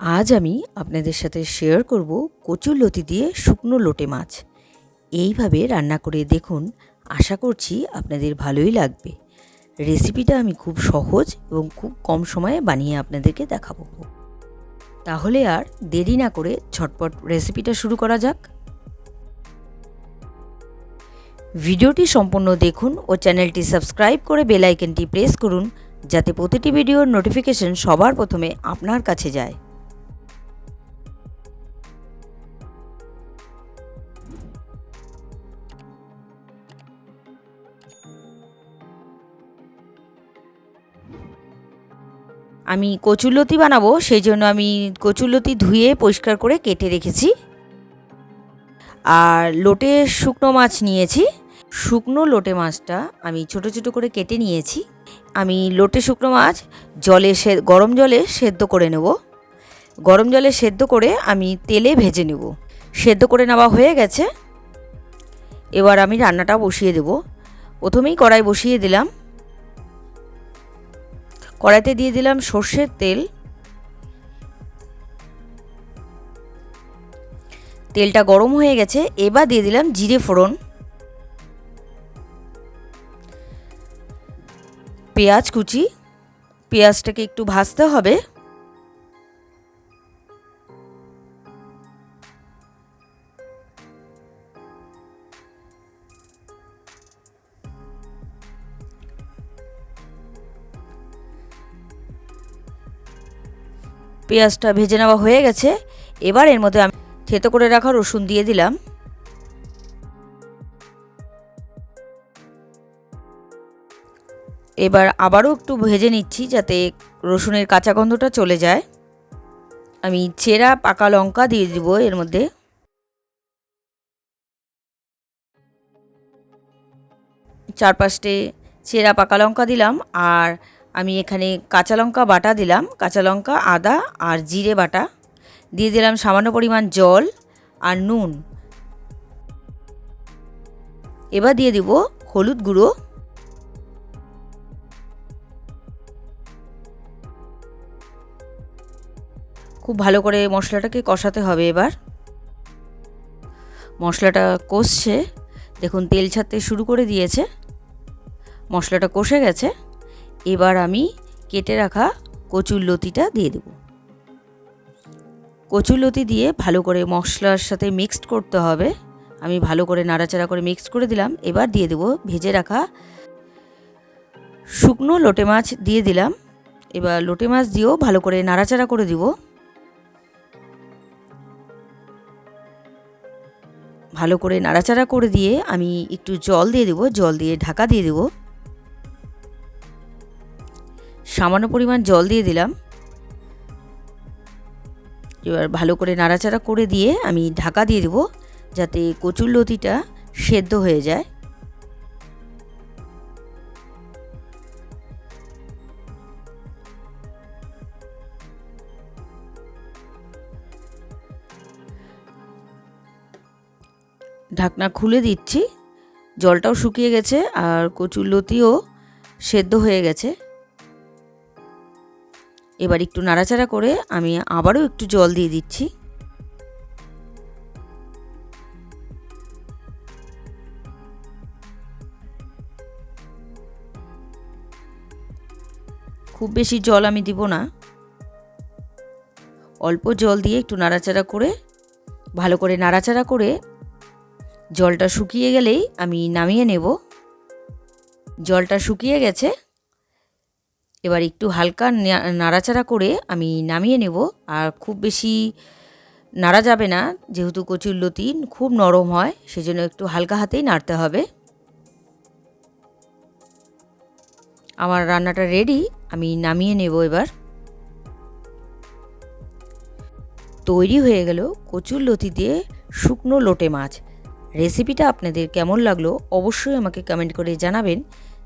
আজ আমি আপনাদের সাথে শেয়ার করব কচুর লতি দিয়ে শুকনো লোটে মাছ। এইভাবে রান্না করে দেখুন, আশা করছি আপনাদের ভালোই লাগবে। রেসিপিটা আমি খুব সহজ এবং খুব কম সময়ে বানিয়ে আপনাদেরকে দেখাবো। তাহলে আর দেরি না করে ঝটপট রেসিপিটা শুরু করা যাক। ভিডিওটি সম্পূর্ণ দেখুন ও চ্যানেলটি সাবস্ক্রাইব করে বেল আইকনটি প্রেস করুন, যাতে প্রতিটি ভিডিওর নোটিফিকেশন সবার প্রথমে আপনার কাছে যায়। আমি কচুরলতি বানাবো সেই জন্য আমি কচুরলতি ধুয়ে পরিষ্কার করে কেটে রেখেছি। আর লোটে শুকনো মাছ নিয়েছি। শুকনো লোটে মাছটা আমি ছোট ছোট করে কেটে নিয়েছি। আমি লোটে শুকনো মাছ জলে সে, গরম জলে সেদ্ধ করে নেব। গরম জলে সেদ্ধ করে আমি তেলে ভেজে নেব। সেদ্ধ করে নেওয়া হয়ে গেছে। এবার আমি রান্নাটা বসিয়ে দেব। প্রথমেই কড়াই বসিয়ে দিলাম। কড়াইতে দিয়ে দিলাম সর্ষের তেল। তেলটা গরম হয়ে গেছে, এবার দিয়ে দিলাম জিরে ফোড়ন। পেঁয়াজ কুচি, পেঁয়াজটাকে একটু ভাজতে হবে। পেঁয়াজটা ভেজে নেওয়া হয়ে গেছে। এবার এর মধ্যে আমি থেতো করে রাখা রসুন দিয়ে দিলাম। এবার আবারও একটু ভেজে নিচ্ছি যাতে রসুনের কাঁচা গন্ধটা চলে যায়। আমি চেরা, পাকা লঙ্কা দিয়ে দিব এর মধ্যে। চার পাঁচটে চেরা, পাকা লঙ্কা দিলাম আর আমি এখানে কাঁচা লঙ্কা বাটা দিলাম। কাঁচা লঙ্কা, আদা আর জিরে বাটা। দিয়ে দিলাম সামান্য পরিমাণ জল আর নুন। এবার দিয়ে দিব হলুদ গুঁড়ো। খুব ভালো করে মশলাটাকে কষাতে হবে এবার। মশলাটা কষছে। দেখুন, তেল ছাড়তে শুরু করে দিয়েছে। মশলাটা কষে গেছে। এবার আমি কেটে রাখা কচুর লতিটা দিয়ে দেব। কচুর লতি দিয়ে ভালো করে মশলার সাথে মিক্সড করতে হবে। আমি ভালো করে নাড়াচাড়া করে মিক্সড করে দিলাম। এবার দিয়ে দেবো ভেজে রাখা শুকনো লোটে মাছ দিয়ে দিলাম। এবার লোটে মাছ দিয়েও ভালো করে নাড়াচাড়া করে দিব। ভালো করে নাড়াচাড়া করে দিয়ে আমি একটু জল দিয়ে দেবো। জল দিয়ে ঢাকা দিয়ে দেবো। সামান্য পরিমাণ জল দিয়ে দিলাম। এবার ভালো করে নাড়াচাড়া করে দিয়ে আমি ঢাকা দিয়ে দেবো যাতে কচুর লতিটা সেদ্ধ হয়ে যায়। ঢাকনা খুলে দিচ্ছি। জলটাও শুকিয়ে গেছে আর কচুর লতিও সেদ্ধ হয়ে গেছে। এবার একটু নাড়াচাড়া করে আমি আবারও একটু জল দিয়ে দিচ্ছি। খুব বেশি জল আমি দিব না। অল্প জল দিয়ে একটু নাড়াচাড়া করে, ভালো করে নাড়াচাড়া করে জলটা শুকিয়ে গেলেই আমি নামিয়ে নেব। জলটা শুকিয়ে গেছে এবার একটু হালকা নাড়াচাড়া করে আমি নামিয়ে নেব। আর খুব বেশি নাড়া যাবে না, যেহেতু কচুর লতি খুব নরম হয়, সেজন্য একটু হালকা হাতেই নাড়তে হবে। আমার রান্নাটা রেডি আমি নামিয়ে নেব এবার। তৈরি হয়ে গেল কচুর লতি দিয়ে শুকনো লোটে মাছ। রেসিপিটা আপনাদের কেমন লাগল অবশ্যই আমাকে কমেন্ট করে জানাবেন।